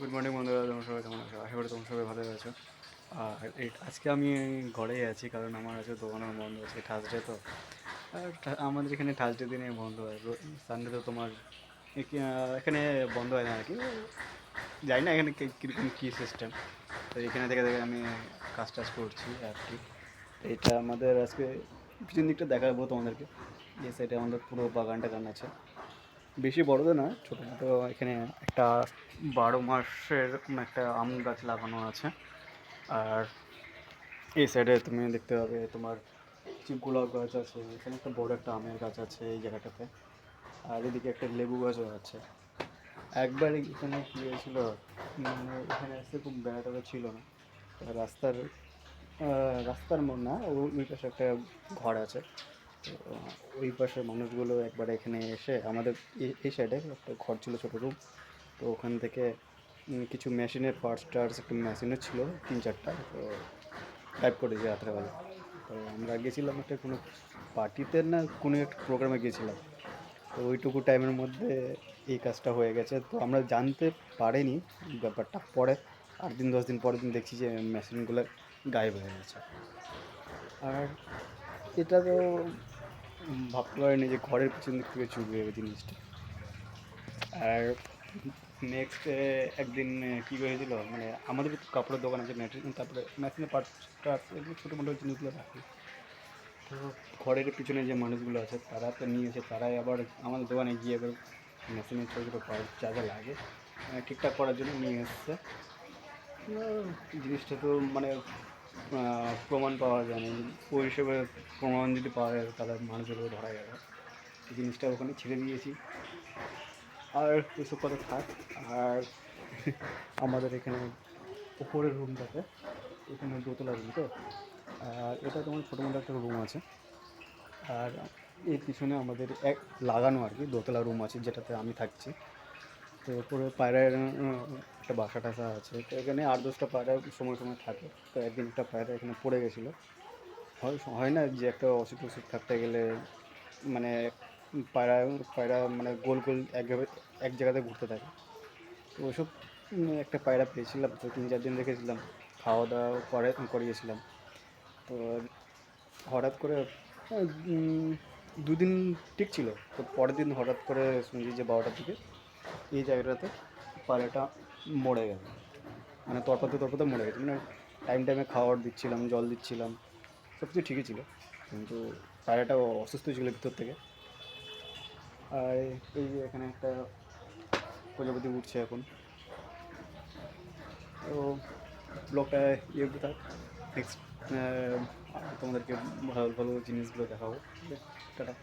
Good morning বন্ধুরা। তোমার সবাই কেমন আছো? আশা করি তোমার সবাই ভালো আছো। আর আজকে আমি ঘরেই আছি, কারণ আমার আজকে দোকানের বন্ধ আছে থার্সডে তো। আর আমাদের এখানে থার্সডে দিনে বন্ধ হয়। সানডে তো তোমার এখানে বন্ধ হয় না আর কি। জানি না এখানে কীরকম কী সিস্টেম তো এখানে থেকে দেখে আমি কাজ টাজ করছি আর কি। এটা আমাদের আজকে পিছন দিকটা দেখাবো তোমাদেরকে। এই সাইডে আমাদের পুরো বাগানটা গান আছে বেশি বড় তো না ছোটো মোটো এখানে একটা বারো মাসের একটা আম গাছ লাগানো আছে। আর এই সাইডে তুমি দেখতে পাবে তোমার গোলাপ গাছ আছে, এখানে একটা বড় একটা আমের গাছ আছে এই জায়গাটাতে। আর এদিকে একটা লেবু গাছও আছে। একবার এখানে কী হয়েছিল মানে এখানে আসতে খুব বেড়াটা ছিল না। রাস্তার রাস্তার মোড় না, ওই পাশে একটা ঘর আছে। ওই পাশের মানুষগুলো একবার এখানে এসে আমাদের এই- সাইডে একটা ঘর ছিল, ছোটো রুম তো ওখান থেকে কিছু মেশিনের পার্টস টার্টস একটা মেশিনও ছিল, তিন চারটা। তো টাইপ করেছি রাত্রেবেলা। তো আমরা গেছিলাম একটা কোনো পার্টিতে না, কোনো একটা প্রোগ্রামে গেছিলাম। তো ওইটুকু টাইমের মধ্যে এই কাজটা হয়ে গেছে। তো আমরা জানতে পারিনি ব্যাপারটা। পরে আট দিন, দশ দিন পরের দিন দেখছি যে মেশিনগুলো গায়েব হয়ে গেছে। আর এটা তো ভাবতে পারিনি যে ঘরের পিছন দিক থেকে চুরি হবে জিনিসটা। আর নেক্সট একদিন কী হয়েছিল? মানে আমাদের কাপড়ের দোকান আছে মেশিন তারপরে মেশিনের পার্টসটা এগুলো ছোটো মোটো জিনিসগুলো রাখি। তো ঘরের পিছনে যে মানুষগুলো আছে, তারা তো নিয়েছে, তারাই আবার আমাদের দোকানে গিয়ে এবার মেশিনের ছোটো ছোটো পার্ট যা যা লাগে মানে ঠিকঠাক করার জন্য নিয়ে এসছে। জিনিসটা তো মানে প্রমাণ পাওয়া যায়নি ওই হিসেবে প্রমাণ যদি পাওয়া যায় তাহলে মানুষেরও ধরা যাবে এই জিনিসটা ওখানে ছেড়ে দিয়েছি। আর এসব কথা থাক। আর আমাদের এখানে উপরের রুমটাতে এখানে দোতলা রুম তো? আর এটা তোমার ছোটো মোটো একটা রুম আছে। আর এর পিছনে আমাদের এক লাগানো আর কি দোতলা রুম আছে যেটাতে আমি থাকছি। তো ওপরে পায়রার উম, একটা বাসা টাসা আছে। তো এখানে আট দশটা পায়রা সময় সময় থাকে। তো একদিন একটা পায়রা এখানে পড়ে গেছিল। হয় হয় না যে একটা অসুখ টসুখ থাকতে গেলে মানে পায়রা পায়রা মানে গোল গোল এক জায়গায় এক জায়গাতে ঘুরতে থাকে। তো উম, একটা পায়রা পেয়েছিলাম। তো তিন চার দিন রেখেছিলাম। খাওয়া দাওয়া করে করিয়েছিলাম। তো হঠাৎ করে দুদিন ঠিক ছিল। তো পরের দিন হঠাৎ করে শুনছি যে বারোটার দিকে এই জায়গাটাতে পায়রাটা মরে গেল মানে তরপাতে তরপাতে মরে গেছে। মানে টাইম টাইমে খাবার দিচ্ছিলাম জল দিচ্ছিলাম সব কিছু ঠিকই ছিল। কিন্তু পায়রাটা অসুস্থ ছিল ভিতর থেকে। আর এই যে এখানে একটা প্রজাপতি উঠছে এখন। তো ব্লগটা ইয়ে থাক। নেক্সট তোমাদেরকে ভালো ভালো জিনিসগুলো দেখাবো। টাটা।